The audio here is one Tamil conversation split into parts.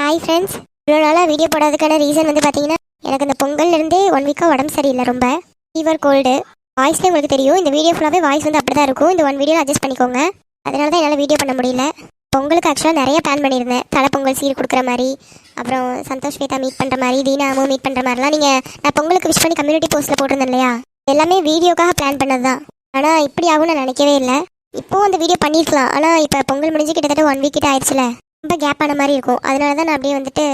ஹாய் ஃப்ரெண்ட்ஸ் இவ்வளோ நாளாக வீடியோ போடாததுக்கான ரீசன் வந்து பார்த்தீங்கன்னா எனக்கு இந்த பொங்கல்லேருந்தே ஒன் வீக்காக உடம்பு சரியில்லை ரொம்ப. ஃபீவர் கோல்டு வாய்ஸ்லேயே உங்களுக்கு தெரியும். இந்த வீடியோ ஃபுல்லாகவே வாய்ஸ் வந்து அப்படி தான் இருக்கும். இந்த ஒன் வீடியோ அட்ஜஸ்ட் பண்ணிக்கோங்க. அதனால தான் என்னால் வீடியோ பண்ண முடியல. பொங்கலுக்கு ஆக்சுவலாக நிறைய பிளான் பண்ணியிருந்தேன். தலை பொங்கல் சீர் கொடுக்குற மாதிரி அப்புறம் சந்தோஷ் வேதா மீட் பண்ணுற மாதிரி தீனாமும் மீட் பண்ணுற மாதிரிலாம் நீங்கள் நான் பொங்கலுக்கு விஷ் பண்ணி கம்யூனிட்டி போஸ்ட்டில் போட்டிருந்தேன் இல்லையா? எல்லாமே வீடியோக்காக பிளான் பண்ணது தான் ஆனால் இப்படி ஆகும்னு நான் நினைக்கவே இல்லை. இப்போவும் அந்த வீடியோ பண்ணியிருக்கலாம் ஆனால் இப்போ பொங்கல் முடிஞ்சு கிட்டத்தட்ட ஒன் வீக் கிட்ட ஆயிடுச்சுல. ரொம்ப கேப் ஆன மாதிரி இருக்கும். அதனால தான் நான் அப்படியே வந்துட்டு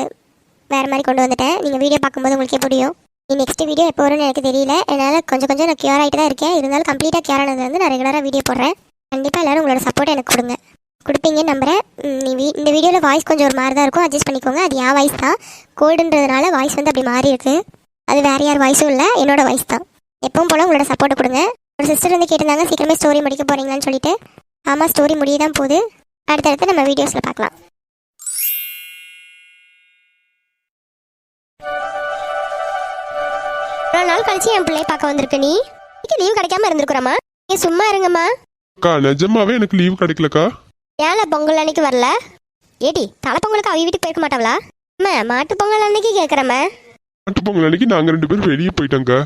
வேறு மாதிரி கொண்டு வந்துட்டேன். நீங்கள் வீடியோ பார்க்கும்போது உங்களுக்கே புரியும். நீ நெக்ஸ்ட் வீடியோ எப்போ வரும்னு எனக்கு தெரியல. என்னால் கொஞ்சம் கொஞ்சம் நான் கியூர் ஆகிட்டு தான் இருக்கேன். இருந்தாலும் கம்ப்ளீட்டாக கியூர் ஆனது வந்து நான் ரெகுலராக வீடியோ போடுறேன். கண்டிப்பாக எல்லோரும் உங்களோட சப்போர்ட் எனக்கு கொடுங்க. கொடுப்பீங்கன்னு நம்புகிறேன் நீ வீ இந்த வீடியோவில் வாய்ஸ் கொஞ்சம் ஒரு மாதிரி தான் இருக்கும். அட்ஜஸ்ட் பண்ணிக்கோங்க. அது என் வாய்ஸ் தான். கோல்டுன்றதுனால வாய்ஸ் வந்து அப்படி மாறி இருக்குது அது வேறு யார் வாய்ஸும் இல்லை. என்னோடய வாய்ஸ் தான். எப்பவும் போல் உங்களோட சப்போர்ட் கொடுங்க. ஒரு சிஸ்டர் வந்து கேட்டிருந்தாங்க சீக்கிரமே ஸ்டோரி முடிக்க போகிறீங்களான்னு சொல்லிட்டு. ஆமாம் ஸ்டோரி முடிய தான் போகுது. அடுத்தடுத்து நம்ம வீடியோஸில் பார்க்கலாம். இவ்வளோ நாள் கழிச்சு என் பிள்ளைய பார்க்க வந்திருக்க நீ? இன்னைக்கு லீவ் கிடைக்காம இருந்திருக்கிறோமா நீ சும்மா இருங்கம்மா. அக்கா நிஜமாவே எனக்கு லீவ் கிடைக்கலக்கா. ஏன்ல பொங்கல் அன்னைக்கு வரல? ஏடி தலை பொங்கலுக்கு அவ வீட்டுக்கு போயிருக்க மாட்டாங்களா அம்மா மாட்டு பொங்கல் அன்னைக்கு கேட்குறம்மா மாட்டு பொங்கல் அன்னைக்கு நாங்க ரெண்டு பேரும் வெளியே போயிட்டோங்க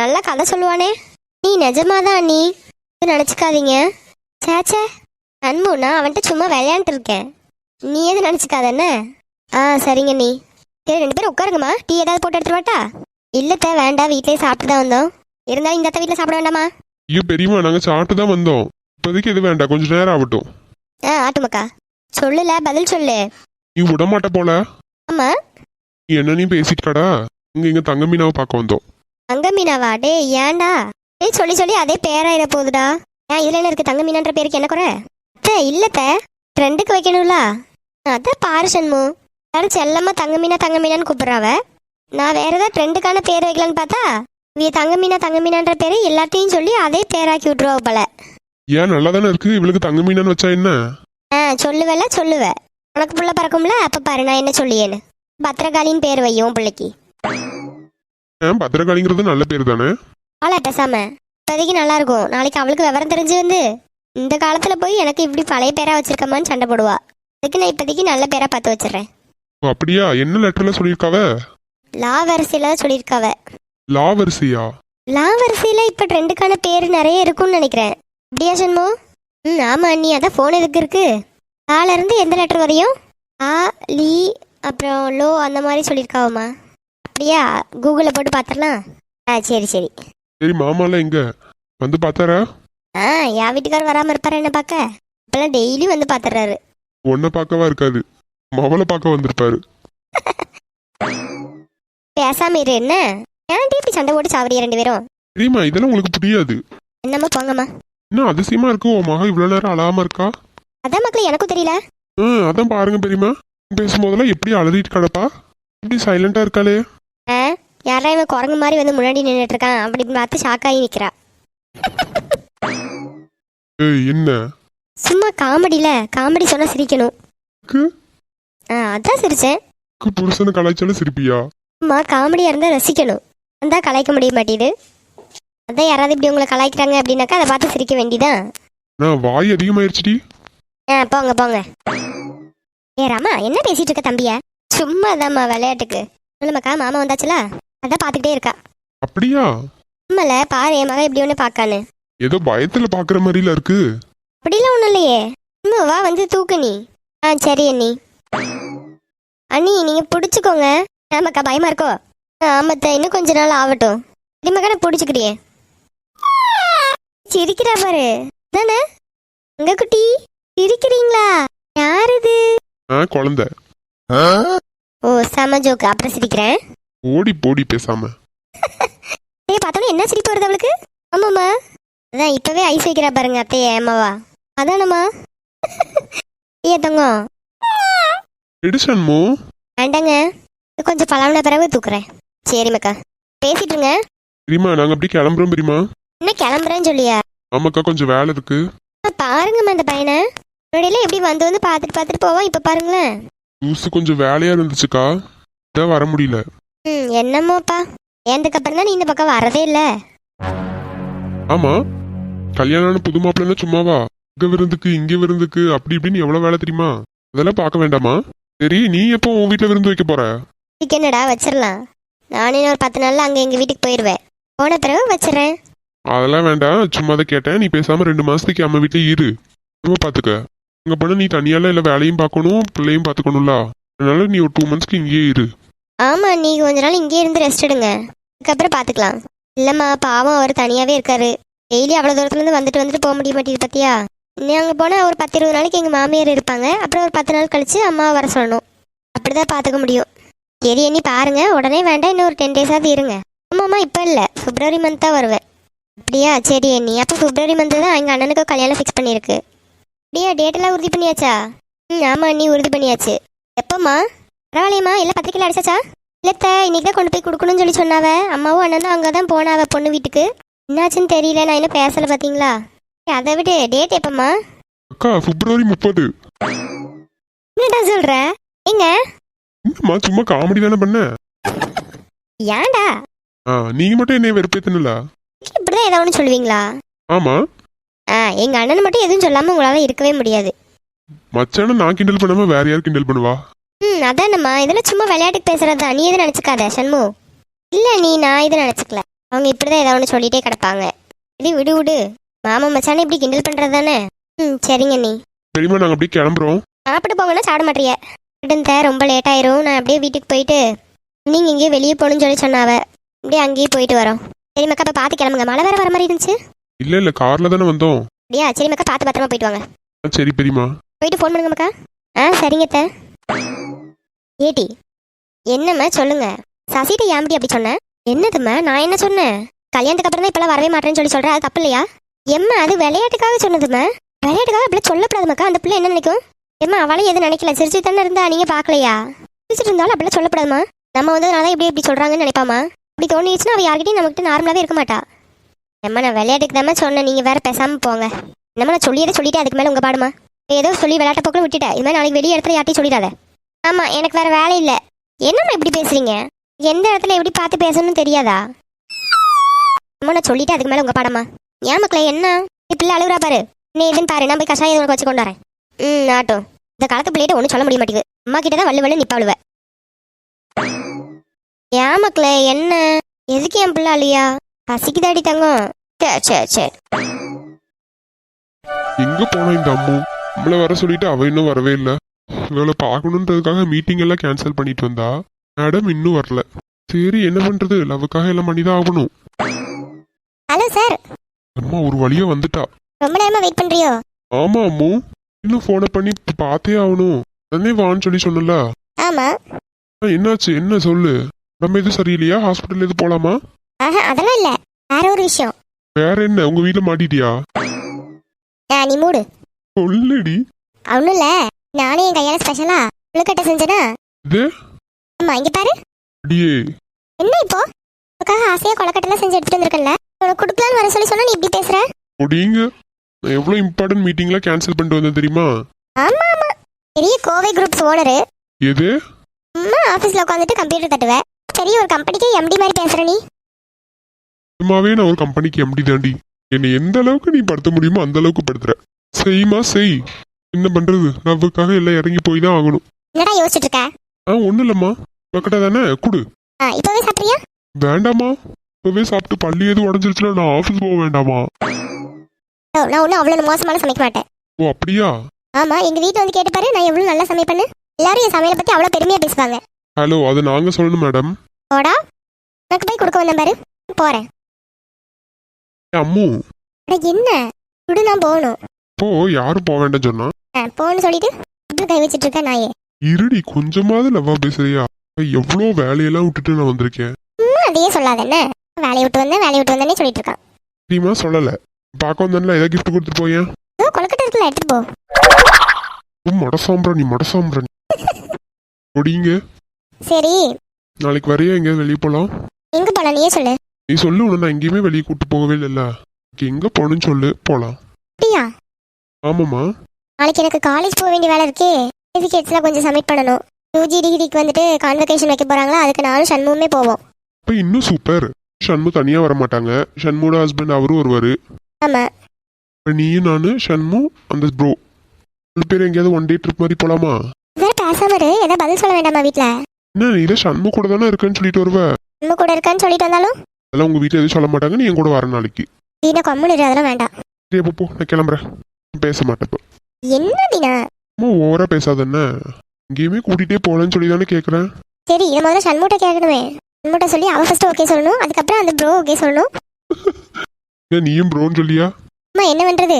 நல்ல கதை சொல்லுவானே. நீ நிஜமாதான் நீ நினச்சிக்காதீங்க. சேச்சே அன்பு நான் அவன்கிட்ட சும்மா விளையாண்டுட்டு இருக்கேன். நீ எது நினச்சிக்காத என்ன? ஆ சரிங்க நீ சரி ரெண்டு பேரும் உட்காருங்கம்மா. டீ ஏதாவது போட்டு எடுத்துட்டு வாட்டா இல்லத்த வேண்டாம் வீட்லயே சாப்பிட்டு தான் வந்தோம். இருந்தாலும் இந்த அத்தை வீட்டில் சாப்பிட வேண்டாமா? ஐயோ பெரியம்மா நாங்க சாப்பிட்டு தான் வந்தோம். இப்போதைக்கு எது வேண்டாம். கொஞ்ச நேரம் ஆகட்டும். ஆ ஆட்டுமக்கா சொல்லுல பதில் சொல்லு. நீ விட மாட்ட போல. ஆமா. நீ என்ன நீ பேசிட்டாடா இங்க இங்க தங்க மீனாவை பார்க்க வந்தோம். தங்க மீனாவா டே ஏன்டா? டேய் சொல்லி சொல்லி அதே பேராயிர போகுதுடா ஏன் இதுல என்ன இருக்கு? தங்க மீனான்ற பேருக்கு என்ன குறை? அத்தை இல்லத்த. ட்ரெண்டுக்கு வைக்கணும்ல. அதான் பாரு சண்மு. யாரும் செல்லம்மா தங்க மீனா தங்க மீனான்னு கூப்பிடுறாவ. நான் வேற ஏதாவது ட்ரெண்டுக்கான பேர் வைக்கலான்னு பார்த்தா இவ தங்க மீனா தங்க மீனான்ற பேரு எல்லாத்தையும் சொல்லி அதே பேராக்கி விட்டுருவா போல. ஏன் நல்லா தானே இருக்கு? இவளுக்கு தங்க மீனான்னு வச்சா என்ன? ஆ சொல்லுவேல சொல்லுவ. உனக்கு புள்ள பறக்கும்ல அப்ப பாரு நான் என்ன சொல்லியேன்னு. பத்திரகாளின்னு பேர் வையும் பிள்ளைக்கு. ஏன் பத்திரகாளிங்கிறது நல்ல பேர் தானே? ஆளா பேசாம. இப்போதைக்கு நல்லா இருக்கும் நாளைக்கு அவளுக்கு விவரம் தெரிஞ்சு வந்து இந்த காலத்துல போய் எனக்கு இப்படி பழைய பேரா வச்சிருக்கமான்னு சண்டை போடுவா. அதுக்கு நான் இப்போதைக்கு நல்ல பேரா பார்த்து வச்சிடுறேன். அப்படியா? என்ன லெட்டர்ல சொல்லியிருக்காவ? லா வரிசையில சொல்லியிருக்காவ. லா வரிசையா? லா வரிசையில இப்ப ட்ரெண்டுக்கான பேர் நிறைய இருக்கும்னு நினைக்கிறேன். அப்படியா சண்மோ? ம் ஆமா அண்ணி அதான் ஃபோன் எதுக்கு இருக்கு? லால இருந்து எந்த லெட்டர் வரையும்? ஆ லீ அப்புறம் லோ அந்த மாதிரி சொல்லியிருக்காவம்மா. அப்படியா? கூகுளில் போட்டு பார்த்துடலாம். ஆ சரி சரி. சரி மாமாலாம் எங்க? வந்து பார்த்தாரா? ஆ என் வீட்டுக்காரர் வராமல் இருப்பாரு என்ன பார்க்க? இப்போல்லாம் டெய்லி வந்து பார்த்துறாரு உன்னை பார்க்கவா இருக்காது. மவளை பார்க்க வந்திருப்பாரு. பேசாம இரு என்ன? ஏன்டி இப்படி சண்டை போட்டு சாவறிய ரெண்டு பேரும்? தெரியுமா இதெல்லாம் உங்களுக்கு புரியாது. என்னம்மா போங்கம்மா. என்ன அதிசயமா இருக்கு உன் மகன் இவ்வளவு நேரம் அழாம இருக்கா? அதான் மக்கள் எனக்கும் தெரியல. ஆ அதான் பாருங்க பெரியம்மா. பேசும்போதெல்லாம் எப்படி அழுதிட்டு கிடப்பா? இப்படி சைலண்டா இருக்காளே. யாரா இவன் குரங்கு மாதிரி வந்து முன்னாடி நின்றுட்டு இருக்கான் அப்படின்னு பார்த்து ஷாக்காகி நிற்கிறா ஏய் என்ன? சும்மா காமெடியில காமெடி சொன்னா சிரிக்கணும். க்கு? ஆ அதான் சிரிச்சேன். புருஷனை கலாய்ச்சாலும் சிரிப்பியா? அம்மா காமெடியா இருந்தா ரசிக்கணும். அந்த கலாய்க்க முடிய மாட்டேது அதான் யாராவது இப்படி உங்களை கலாய்க்கிறாங்க அப்படின்னாக்கா அதை பார்த்து சிரிக்க வேண்டியதான் நான் வாய் அதிகமாயிருச்சுடி. ஆ போங்க போங்க. ஏ ராமா என்ன பேசிட்டு இருக்க தம்பிய? சும்மா தாம்மா விளையாட்டுக்கு. சொல்லுமாக்கா மாமா வந்தாச்சுல? அதான் பார்த்துக்கிட்டே இருக்கா. அப்படியா? ஆமால பாரு என் மகன் இப்படி ஒன்று பார்க்கான்னு. ஏதோ பயத்துல பாக்குற மாதிரில இருக்கு. அப்படிலாம் ஒன்றும் இல்லையே. அம்மா வா வந்து தூக்கு நீ. ஆ சரி அண்ணி. அண்ணி நீங்கள் பிடிச்சிக்கோங்க. ஆமாக்கா பயமா இருக்கோ? ஆ, ஆமாத்த இன்னும் கொஞ்ச நாள் ஆகட்டும். சரிமாக்கா நான் பிடிச்சிக்கிறியே. சிரிக்கிறா பாரு. தானே உங்க குட்டி சிரிக்கிறீங்களா? யார் இது? ஆ குழந்தை. ஓ செம ஜோக்கு அப்புறம் சிரிக்கிறேன். ஓடி போடி பேசாம. ஏய் பார்த்தோன்னே என்ன சிரிப்பு வருது அவளுக்கு? ஆமாம்மா. அதான் இப்பவே ஐஸ் வைக்கிறா பாருங்க அத்தைய அம்மாவா. அதானம்மா? ஏ தங்கம். எடிசன்மோ வேண்டாங்க. கொஞ்சம் பழம்ன பிறகு தூக்குறேன். சரி மக்கா. பேசிட்டு இருங்க. பெரியமா நாங்க அப்படி கிளம்புறோம் பெரியமா என்ன கிளம்புறேன்னு சொல்லியா? ஆமாக்கா கொஞ்சம் வேலை இருக்கு. அம்மா, பாருங்கம்மா இந்த பையனை. முன்னாடியெல்லாம் எப்படி வந்து வந்து பார்த்துட்டு பார்த்துட்டு போவான் இப்போ பாருங்களேன். நியூஸ் கொஞ்சம் வேலையா இருந்துச்சுக்கா. இதான் வர முடியல. ம் என்னமோப்பா. ஏந்ததுக்கு அப்புறம் தான் நீ இந்த பக்கம் வரதே இல்லை. ஆமா. கல்யாணம் புது மாப்பிள்ளை சும்மாவா? இங்க விருந்துக்கு இங்க விருந்துக்கு அப்படி இப்படின்னு எவ்வளவு வேலை தெரியுமா? அதெல்லாம் பார்க்க வேண்டாமா? சரி நீ எப்போ உன் வீட்டில் விருந்து வைக்க போற? இதுக்கு என்னடா வச்சிடலாம் நானே இன்னும் ஒரு பத்து நாள்ல அங்கே எங்கள் வீட்டுக்கு போயிடுவேன் போன பிறகு வச்சிடுறேன் அதெல்லாம் வேண்டாம். சும்மா தான் கேட்டேன். நீ பேசாம ரெண்டு மாசத்துக்கு அம்மா வீட்டில் இரு. நம்ம பார்த்துக்க அங்கே போனால் நீ தனியால இல்லை வேலையும் பார்க்கணும் பிள்ளையும் பார்த்துக்கணும்ல. அதனால நீ ஒரு டூ மந்த்ஸ்க்கு இங்கேயே இரு. ஆமாம் நீ கொஞ்ச நாள் இங்கேயே இருந்து ரெஸ்ட் எடுங்க. அதுக்கப்புறம் பார்த்துக்கலாம் இல்லைம்மா பாவம் அவர் தனியாகவே இருக்காரு. டெய்லி அவ்வளோ தூரத்துலேருந்து வந்துட்டு வந்துட்டு போக முடிய மாட்டேது பார்த்தியா நாங்கள் அங்கே போனால் ஒரு பத்து இருபது நாளைக்கு எங்கள் மாமியார் இருப்பாங்க. அப்புறம் ஒரு பத்து நாள் கழித்து அம்மாவை வர சொல்லணும். அப்படி தான் பார்த்துக்க முடியும். சரி எண்ணி பாருங்கள் உடனே வேண்டாம் இன்னும் ஒரு டென் டேஸாவது இருங்க. ஆமாம்மா இப்போ இல்லை. ஃபிப்ரவரி மந்த் தான் வருவேன். அப்படியா? சரி எண்ணி அப்போ ஃபிப்ரவரி மந்த் தான் எங்கள் அண்ணனுக்கு கல்யாணம் ஃபிக்ஸ் பண்ணியிருக்கு. அப்படியா? டேட்டெல்லாம் உறுதி பண்ணியாச்சா? ம் ஆமாம் அண்ணி உறுதி பண்ணியாச்சு. எப்போம்மா? பரவாயில்லையம்மா இல்லை பத்திரிக்கையில் அடிச்சாச்சா? இல்லத்த இன்னைக்கு தான் கொண்டு போய் கொடுக்கணும்னு சொல்லி சொன்னாவ. அம்மாவும் அண்ணனும் அங்கே தான் போனாவ பொண்ணு வீட்டுக்கு. என்னாச்சுன்னு தெரியல நான் இன்னும் பேசலை பார்த்தீங்களா அதை விடு டேட் எப்பம்மா? அக்கா பிப்ரவரி முப்பது. என்னடா சொல்ற? ஏங்க? என்னம்மா சும்மா காமெடி தானே பண்ண? ஏன்டா? ஆ நீங்க மட்டும் என்னை வெறுப்பேத்தனல இப்படிதான் ஏதாவது ஒன்று சொல்லுவீங்களா? ஆமா. ஆ எங்க அண்ணன் மட்டும் எதுவும் சொல்லாம உங்களால இருக்கவே முடியாது. மச்சான நான் கிண்டல் பண்ணாம வேற யார் கிண்டல் பண்ணுவா? ம் அதானம்மா இதெல்லாம் சும்மா விளையாட்டுக்கு பேசுறது? தான் நீ எதுவும் நினச்சிக்காத சண்மு. இல்லை நீ நான் எதுவும் நினச்சிக்கல. அவங்க இப்படிதான் ஏதாவது ஒன்று சொல்லிட்டே கிடப்பாங்க. இது விடு விடு. மாமா மச்சானே இப்படி கிண்டல் பண்றது தானே? ம் சரிங்க நீ. பெரியமா நாங்க அப்படியே கிளம்புறோம். சாப்பிட்டு போங்கன்னா சாப்பிட மாட்டிய. விடுந்த ரொம்ப லேட் ஆயிரும். நான் அப்படியே வீட்டுக்கு போயிட்டு நீங்க இங்கேயே வெளியே போகணும்னு சொல்லி சொன்னாவ. அப்படியே அங்கேயே போயிட்டு வரோம். சரி மக்கா அப்போ பார்த்து கிளம்புங்க. மழை வேற வர மாதிரி இருந்துச்சு. இல்ல இல்ல. கார்ல தானே வந்தோம். அப்படியா? சரி மக்கா பார்த்து பத்திரமா போயிட்டு வாங்க. சரி பெரியமா போயிட்டு ஃபோன் பண்ணுங்க மக்கா. ஆ சரிங்க அத்தை. ஏடி என்னம்மா சொல்லுங்க? சசிட்ட ஏன்டி அப்படி சொன்னேன் என்னதும்மா நான் என்ன சொன்னேன் கல்யாணத்துக்கு அப்புறம் தான் இப்பெல்லாம் வரவே மாட்டேன்னு சொல்லி சொல்கிறேன் அது தப்பு இல்லையா எம்மா அது விளையாட்டுக்காக சொன்னதும்மா. விளையாட்டுக்காக அப்படி சொல்லப்படாதுமாக்கா அந்த பிள்ளை என்ன நினைக்கும்? எம்மா அவளே எதுவும் நினைக்கல. சிரிச்சு தானே இருந்தா நீங்க பார்க்கலையா? சிரிச்சிட்டு இருந்தாலும் அப்படிலாம் சொல்லப்படாதுமா நம்ம வந்து நான் இப்படி இப்படி சொல்றாங்கன்னு நினைப்பாமா அப்படி தோணிடுச்சுன்னா அவள் யார்கிட்டையும் நம்மகிட்ட நார்மலாவே இருக்க மாட்டா. எம்மா நான் விளையாட்டுக்கு தான் சொன்னேன் நீங்க வேற பேசாம போங்க. என்னம்மா நான் சொல்லியதை சொல்லிட்டு அதுக்கு மேல உங்க பாடுமா ஏதோ சொல்லி விளையாட்ட போக்கில் விட்டுட்டேன். இது மாதிரி நாளைக்கு வெளியே இடத்துல யார்ட்டையும் சொல்லிடாத. ஆமா எனக்கு வேற வேலை இல்லை. என்னம்மா இப்படி பேசுறீங்க? எந்த இடத்துல எப்படி பார்த்து பேசணும்னு தெரியாதா? அம்மா நான் சொல்லிட்டு அதுக்கு மேல உங்க பாடமா ஏன் என்ன? பிள்ளை அழுகுறா பாரு. நீ இதுன்னு பாரு நான் போய் கஷாயம் உனக்கு வச்சு கொண்டு வரேன். ம் ஆட்டும் இந்த காலத்து பிள்ளைகிட்ட ஒன்றும் சொல்ல முடிய மாட்டேங்குது. அம்மா கிட்ட தான் வள்ளு வள்ளு நிப்பாளுவ ஏன் மக்களே என்ன? எதுக்கு என் பிள்ளை அழியா பசிக்குதாடி தங்கம். சரி சரி சே எங்க போன இந்த அம்மு? நம்மள வர சொல்லிட்டு அவ இன்னும் வரவே இல்ல. இவளை பார்க்கணுன்றதுக்காக மீட்டிங் எல்லாம் கேன்சல் பண்ணிட்டு வந்தா? மேடம் இன்னும் வரல. சரி என்ன பண்றது? லவ்வுக்காக எல்லாம் பண்ணிதான் ஆகணும். ஹலோ சார் அம்மா ஒரு வழியா வந்துட்டா. ரொம்ப நேரமா வெயிட் பண்றியோ? ஆமா அம்மு. இன்னும் போனை பண்ணி பார்த்தே ஆகணும். உடனே வான்னு சொல்லி சொன்னல ஆமா. என்னாச்சு? என்ன சொல்லு? நம்ம எதுவும் சரியில்லையா? ஹாஸ்பிட்டல் எது போலாமா? ஆஹா அதெல்லாம் இல்ல. வேற ஒரு விஷயம். வேற என்ன? உங்க வீட்டுல மாட்டிட்டியா? ஆ நீ மூடு. சொல்லுடி. ஒன்றும் இல்ல. நானே என் கையால ஸ்பெஷலா புழுக்கட்டை செஞ்சேனா? இது? ஆமா இங்க பாரு. அடியே என்ன இப்போ? உனக்காக ஆசையா கொலக்கட்டெல்லாம் செஞ்சு எடுத்துட்டு வந்திருக்கல உனக்கு கொடுக்கலான்னு வர சொல்லி சொன்னா நீ இப்படி பேசுற? ஒடிங்க நான் எவ்வளவு இம்பார்ட்டன்ட் மீட்டிங்லாம் கேன்சல் பண்ணிட்டு வந்தேன் தெரியுமா? ஆமா ஆமா. பெரிய கோவை குரூப்ஸ் ஓனரு எது? அம்மா ஆபீஸ்ல உட்காந்துட்டு கம்ப்யூட்டர் தட்டுவ. பெரிய ஒரு கம்பெனிக்கு எம்டி மாதிரி பேசுற நீ. சும்மாவே நான் ஒரு கம்பெனிக்கு எம்டி தாண்டி. என்னை எந்த அளவுக்கு நீ படுத்த முடியுமோ அந்த அளவுக்கு படுத்துற. செய்யுமா செய். என்ன பண்றது? லவ்வுக்காக எல்லாம் இறங்கி போய் தான் ஆகணும். என்னடா யோசிச்சுட்டு இருக்க? ஆ ஒன்றும் இல்லைம்மா. பக்கட்டா தானே? குடு. ஆ இப்பவே சாப்பிட்றியா வேண்டாமா இப்பவே சாப்பிட்டு பள்ளி எதுவும் உடஞ்சிருச்சுன்னா நான் ஆஃபீஸ் போக வேண்டாமா ஓ, நான் ஒன்றும் அவ்வளோ மோசமான சமைக்க மாட்டேன். ஓ அப்படியா? ஆமா எங்க வீட்டுல வந்து கேட்டு பாரு நான் எவ்வளவு நல்லா சமைப்பேன்னு. எல்லாரும் என் சமையலை பத்தி அவ்வளோ பெருமையா பேசுவாங்க. ஹலோ அது நாங்கள் சொல்லணும் மேடம். போடா. உனக்கு போய் கொடுக்க வந்தேன் பாரு. போறேன். அம்மு. அட என்ன? விடு நான் போகணும். போ யாரும் போக வேண்டாம் சொன்னா? போன்னு சொல்லிட்டு கை வச்சிட்டு இருக்க நாயே. இருடி கொஞ்சமாவது லவ்வா பேசுறியா? எவ்வளோ வேலையெல்லாம் விட்டுட்டு நான் வந்திருக்கேன். அதையே சொல்லாத என்ன வேலையை விட்டு வந்தேன் வேலையை விட்டு வந்தேனே சொல்லிட்டு இருக்கான் தெரியுமா சொல்லலை. பார்க்க வந்தேன்ல ஏதாவது கிஃப்ட் கொடுத்துட்டு போயேன்? கொலக்கட்டை இருக்குல்ல எடுத்துட்டு போ. மடசாம்பிரா நீ மடசாம்பிரா ஒடிங்க. சரி. நாளைக்கு வரையா எங்கேயாவது வெளியே போகலாம் எங்க போலாம் நீயே சொல்லு. நீ சொல்லு உன்னை நான் எங்கேயுமே வெளியே கூட்டு போகவே இல்லைல்ல. எங்க போகணும்னு சொல்லு போகலாம் அப்படியா? ஆமாம்மா. நாளைக்கு எனக்கு காலேஜ் போக வேண்டிய வேலை இருக்கே. சர்டிஃபிகேட்ஸ்லாம் கொஞ்சம் சப்மிட் பண்ணணும். யூஜி டிகிரிக்கு வந்துட்டு கான்வெகேஷன் வைக்க போறாங்களா? அதுக்கு நானும் சண்முகமே போவோம். இப்போ இன்னும் சூப்பர் ஷண்மு தனியாக வர மாட்டாங்க. ஷண்முட ஹஸ்பண்ட் அவரும் வருவார். ஆமா. இப்போ நீயும் நான் ஷண்மு அந்த ப்ரோ ரெண்டு பேரும் எங்கேயாவது ஒன் டே ட்ரிப் மாதிரி போலாமா? வேற பேசாம இரு. ஏதாவது பதில் சொல்ல வேண்டாமா வீட்ல? என்ன நீ தான் சண்மு கூட தானே இருக்கேன்னு சொல்லிட்டு வருவ? நம்ம கூட இருக்கான்னு சொல்லிட்டு வந்தாலும்? அதெல்லாம் உங்க வீட்டில் எதுவும் சொல்ல மாட்டாங்க. நீ என் கூட வர நாளைக்கு. தீனா கம்முன்னு இரு. அதெல்லாம் வேண்டாம். சரி அப்போ போ. நான் கிளம்புறேன். பேச மாட்டேன் என்ன தீனா அம்மா ஓவரா பேசாத என்ன எங்கேயுமே கூட்டிகிட்டே போகலன்னு சொல்லி தானே கேட்குறேன் சரி இதை முதல்ல சண்முட்ட கேட்கணுமே. சண்முட்ட சொல்லி அவ ஃபர்ஸ்ட் ஓகே சொல்லணும். அதுக்கப்புறம் அந்த ப்ரோ ஓகே சொல்லணும். ஏன் நீயும் ப்ரோன்னு சொல்லியா? அம்மா என்ன பண்றது?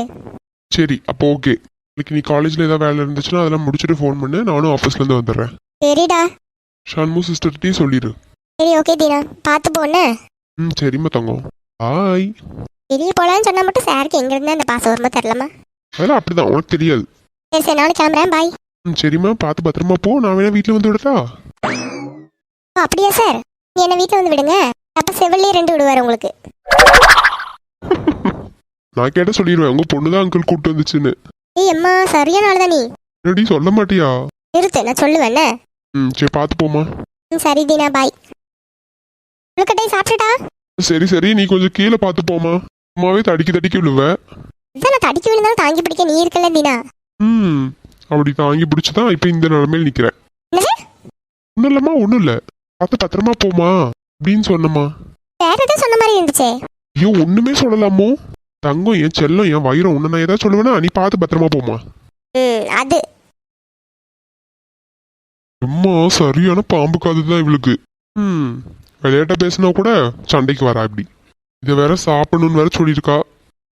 சரி அப்போ ஓகே இன்னைக்கு நீ காலேஜில் ஏதாவது வேலை இருந்துச்சுன்னா அதெல்லாம் முடிச்சுட்டு ஃபோன் பண்ணு. நானும் ஆஃபீஸ்லேருந்து வந்துடுறேன். சரிடா. ஷண்மு சிஸ்டர்கிட்டையும் சொல்லிடு. சரி ஓகே தீனா பார்த்து போன ம் சரிம்மா தங்கம். பாய் வெளியே போலான்னு சொன்னா மட்டும் சாருக்கு எங்க இருந்தா அந்த பாசம் வருமோ தெரியலமா அதெல்லாம் அப்படிதான் உனக்கு தெரியாது. சரி சரி நானும் கிளம்புறேன் பாய் ம் சரிம்மா பார்த்து பத்திரமா போ நான் வேணா வீட்டில் வந்து விடட்டா? ஓ அப்படியா சார் நீ என்ன வீட்டில் வந்து விடுங்க. அப்போ செவிலே ரெண்டு விடுவார் உங்களுக்கு. நான் கேட்ட சொல்லிடுவேன் உங்க பொண்ணு தான் அங்கிள் கூப்பிட்டு வந்துச்சுன்னு. ஏய் அம்மா சரியான ஆள் தான் நீ. என்னடி சொல்ல மாட்டியா? நிறுத்து நான் சொல்லுவேண்ணே ம் சரி பார்த்து போமா ம் சரி தீனா பாய் உள்கட்டை சாப்பிட்டுட்டா? சரி சரி நீ கொஞ்சம் கீழே பார்த்து போமா அம்மாவே தடிக்கி தடிக்கி விழுவ. நான் தடிக்க விழுந்தாலும் தாங்கி பிடிக்க நீ இருக்கல தீனா. ம் அப்படி தாங்கி பிடிச்சி தான் இப்போ இந்த நிலமையில நிற்கிறேன்? ஒன்றும் இல்லைம்மா ஒன்றும் இல்லை பார்த்து பத்திரமா போமா அப்படின்னு சொன்னம்மா. வேற எதுவும் சொன்ன மாதிரி இருந்துச்சே. ஐயோ ஒன்றுமே சொல்லலாமோ தங்கம் என் செல்லம் என் வயிறம் ஒன்று நான் ஏதாவது சொல்லுவேனா? நீ பார்த்து பத்திரமா போமா ம் அது. அம்மா சரியான பாம்பு காது தான் இவளுக்கு. ம் விளையாட்டா பேசினா கூட சண்டைக்கு வரா இப்படி. இதை வேற சாப்பிடணும்னு வேற சொல்லியிருக்கா.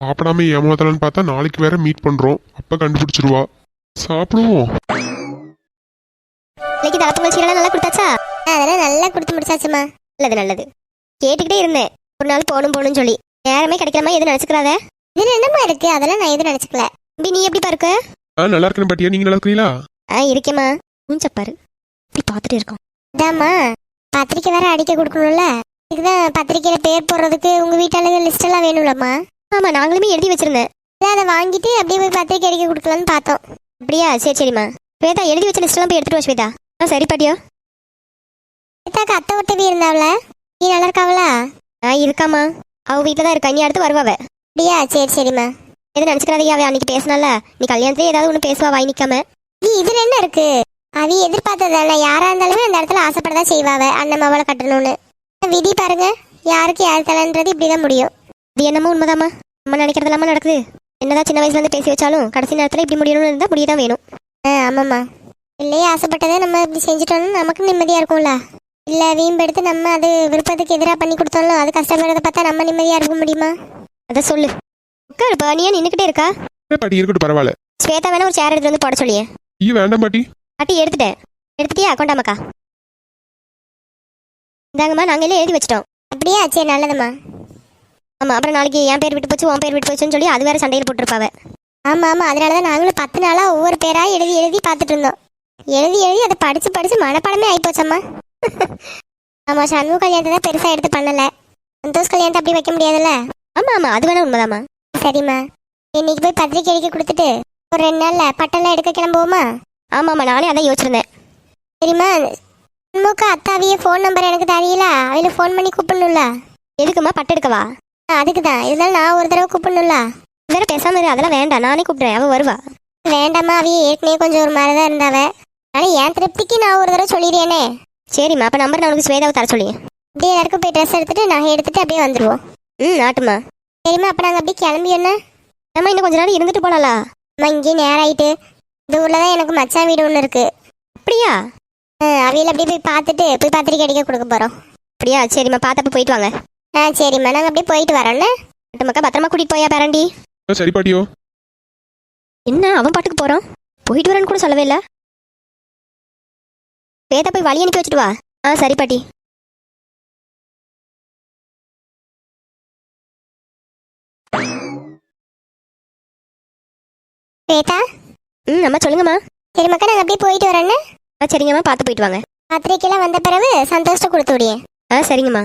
சாப்பிடாம ஏமாத்தலான்னு பார்த்தா நாளைக்கு வேற மீட் பண்றோம். அப்ப கண்டுபிடிச்சிருவா. சாப்பிடுவோம். இன்னைக்கு தலப்பங்கள் சீரெல்லாம் நல்லா கொடுத்தாச்சா? ஆ, அதெல்லாம் நல்லா கொடுத்து முடிச்சாச்சுமா. நல்லது நல்லது. கேட்டுக்கிட்டே இருந்தேன். ஒரு நாள் போகணும் போகணும்னு சொல்லி. நேரமே கிடைக்கிற மாதிரி எதுவும் நினச்சிக்கிறாத? இதுல என்னம்மா இருக்கு? அதெல்லாம் நான் எதுவும் நினச்சிக்கல. தம்பி நீ எப்படி பாருக்க ஆ நல்லா இருக்கேன் பாட்டியா. நீங்க நல்லா இருக்கிறீங்களா ஆ இருக்கேம்மா. மூஞ்சப்பாரு இப்படி பார்த்துட்டு இருக்கோம். இதாம்மா. பத்திரிக்கை வேற அடிக்க கொடுக்கணும்ல. இதுதான் பத்திரிக்கையில பேர் போடுறதுக்கு உங்க வீட்டாளுங்க லிஸ்ட் எல்லாம் வேணும்லம்மா. ஆமா நாங்களுமே எழுதி வச்சிருந்தேன். அதை வாங்கிட்டு அப்படியே போய் பத்திரிக்கை அடிக்க கொடுக்கலான்னு பார்த்தோம். அப்படியா? சரி சரிம்மா. ஸ்வேதா எழுதி வச்ச லிஸ்ட்லாம் போய் எடுத்துட்டு ஸ்வேதா. ஆ சரி பாட்டியோ. ஸ்வேதாக்கு அத்தை ஒட்டவி இருந்தாவல நீ நல்லா இருக்காவளா? ஆ இருக்காம்மா. அவ வீட்டில் தான் இருக்கா. நீ அடுத்து வருவாவ அப்படியா? சரி சரிம்மா. எதுவும் நினச்சிக்கிறாதீங்க அவள் அன்னைக்கு பேசினால. நீ கல்யாணத்துல ஏதாவது ஒன்று பேசுவா வாய் நீ இதில் என்ன இருக்கு? அவி எதிர்பார்த்ததானே யாரா இருந்தாலுமே அந்த இடத்துல ஆசைப்படதான் செய்வாவ அண்ணன் மவளை கட்டணும்னு. விதி பாருங்க. யாருக்கு யார் தலைன்றது இப்படிதான் முடியும். இது என்னமோ உண்மைதாம்மா. நம்ம நினைக்கிறது இல்லாம நடக்குது. என்னதான் சின்ன வயசுல இருந்து பேசி வச்சாலும் கடைசி நேரத்துல இப்படி முடியணும்னு இருந்தா முடியதான் வேணும். ஆ ஆமாம்மா. இல்லையே ஆசைப்பட்டதை நம்ம இப்படி செஞ்சுட்டோம்னா நமக்கு நிம்மதியா இருக்கும்ல? இல்ல வீம்பெடுத்து நம்ம அது விருப்பத்துக்கு எதிராக பண்ணி கொடுத்தோம்ல அது கஷ்டப்படுறத பார்த்தா நம்ம நிம்மதியா இருக்க முடியுமா? அதை சொல்லு. உட்காருப்பா நீ ஏன் நின்றுக்கிட்டே இருக்கா? பாட்டி இருக்கட்டும் பரவாயில்ல. ஸ்வேதா வேணா ஒரு சேர் எடுத்து வந்து போட சொல்லியே. ஐயோ வேண்டாம் பாட்டி. பாட்டி எடுத்துட்டேன். எடுத்துட்டியா? கொண்டாமக்கா. இந்தாங்கம்மா நாங்கள் எல்லாம் எழுதி வச்சிட்டோம். அப்படியா? சரி நல்லதும்மா. ஆமாம் அப்புறம் நாளைக்கு என் பேர் விட்டு போச்சு உன் பேர் விட்டு போச்சுன்னு சொல்லி அது வேற சண்டையில் போட்டிருப்பாவ. ஆமாம் ஆமாம் அதனால தான் நாங்களும் பத்து நாளாக ஒவ்வொரு பேராக எழுதி எழுதி பார்த்துட்டு இருந்தோம். எழுதி எழுதி அதை படித்து படித்து மனப்பாடமே ஆகிப்போச்சம்மா ஆமாம் சண்முக கல்யாணத்தை தான் பெருசாக எடுத்து பண்ணலை. சந்தோஷ் கல்யாணத்தை அப்படி வைக்க முடியாதுல்ல? ஆமாம் ஆமாம் அது வேணா உண்மைதாம்மா. சரிம்மா. இன்னைக்கு போய் பத்திரிக்கை அடிக்க கொடுத்துட்டு ஒரு ரெண்டு நாளில் பட்டெல்லாம் எடுக்க கிளம்புவோமா? ஆமாம்மா நானே அதான் யோசிச்சிருந்தேன். சரிம்மா. சண்முக அத்தாவிய ஃபோன் நம்பர் எனக்கு தெரியல அவையில ஃபோன் பண்ணி கூப்பிடணும்ல? எதுக்குமா பட்டு எடுக்கவா? அதுக்கு தான் இருந்தாலும் நான் ஒரு தடவை கூப்பிடணும்ல? வேற பேசாம இரு. அதெல்லாம் வேண்டாம். நானே கூப்பிடுறேன் அவ வருவா. வேண்டாம்மா அவ ஏற்கனவே கொஞ்சம் ஒரு மாதிரி தான் இருந்தாவ. ஆனால் என் திருப்திக்கு நான் ஒரு தடவை சொல்லிடுறேனே. சரிம்மா அப்போ நம்பர் நான் உனக்கு ஸ்வேதாவை தர சொல்லி அப்படியே எல்லாருக்கும் போய் ட்ரெஸ் எடுத்துட்டு நகை எடுத்துட்டு அப்படியே வந்துடுவோம் ம் ஆட்டுமா சரிம்மா அப்போ நாங்கள் அப்படியே கிளம்பி என்ன? நம்ம இன்னும் கொஞ்ச நாள் இருந்துட்டு போலாம்ல? அம்மா இங்கேயே நேரம் ஆயிட்டு. இந்த ஊர்ல தான் எனக்கு மச்சான் வீடு ஒன்று இருக்கு. அப்படியா? அவையில் அப்படியே போய் பார்த்துட்டு போய் பத்திரிக்கை அடிக்க கொடுக்க போறோம். அப்படியா? சரிம்மா பார்த்தப்ப போயிட்டு வாங்க. ஆ சரிம்மா. நாங்கள் அப்படியே போயிட்டு வரோண்ணே மக்கா பத்திரமா கூட்டிட்டு போயா பேரண்டி? சரி பாட்டியோ. என்ன அவன் பாட்டுக்கு போறான்? போயிட்டு வரேன்னு கூட சொல்லவே இல்லை. பேத்த போய் வழி அனுப்பி வச்சுட்டு வா. ஆ சரி பாட்டி. பேத்தா? ம் அம்மா சொல்லுங்கம்மா. சரி மக்கா நாங்கள் அப்படியே போயிட்டு வரேன்னு ஆ சரிங்கம்மா பார்த்து போயிட்டு வாங்க. பத்திரிக்கைலாம் வந்த பிறகு சந்தோஷத்தை கொடுத்து விடியே ஆ சரிங்கம்மா.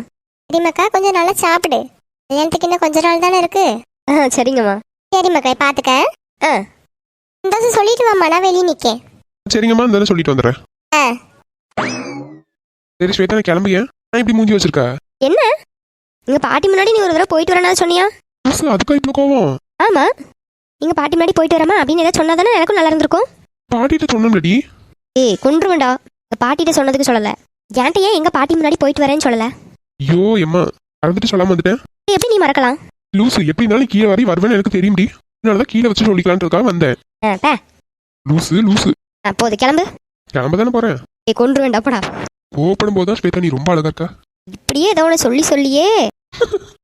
சரி மக்கா கொஞ்சம் நல்லா சாப்பிடு. கல்யாணத்துக்கு இன்னும் கொஞ்ச நாள் தானே இருக்கு. ஆ சரிங்கம்மா. சரி மக்கா பார்த்துக்க ஆ. சந்தோஷம் சொல்லிட்டு வாம்மா நான் வெளியே நிற்கேன் சரிங்கம்மா இந்த சொல்லிட்டு வந்துடுறேன். ஆ. சரி ஸ்வேதா நான் கிளம்பிய நான் இப்படி மூஞ்சி வச்சிருக்க? என்ன? எங்க பாட்டி முன்னாடி நீ ஒரு தடவை போயிட்டு வரேன்னா சொன்னியா? புதுசு அதுக்கா இவ்வளோ கோவம்? ஆமா. நீங்க பாட்டி முன்னாடி போயிட்டு வரமா அப்படின்னு ஏதாவது சொன்னா தானே எனக்கும் நல்லா இருந்திருக்கும். பாட்டிட்ட சொன்னோம்லடி ஏய் கொன்றுவேண்டா. எங்க பாட்டிட்ட சொன்னதுக்கு சொல்லல. ஏன்ட்ட ஏன் எங்க பாட்டி முன்னாடி போயிட்டு வரேன்னு சொல்லல? ஐயோ எம்மா மறந்துட்டு சொல்லாம வந்துட்டேன். எப்படி நீ மறக்கலாம்? லூசு எப்படி இருந்தாலும் கீழே வரை வருவேன்னு எனக்கு தெரியும்டி. அதனாலதான் கீழே வச்சு சொல்லிக்கலான்றதுக்காக வந்தேன். லூசு லூசு. போது கிளம்பு. கிளம்ப தானே போறேன். ஏய் கொன்றுவேண்டா போடா. கோவப்படும் போது தான் ஸ்வேதா நீ ரொம்ப அழகா இருக்கா? இப்படியே ஏதோ ஒன்று சொல்லி சொல்லியே.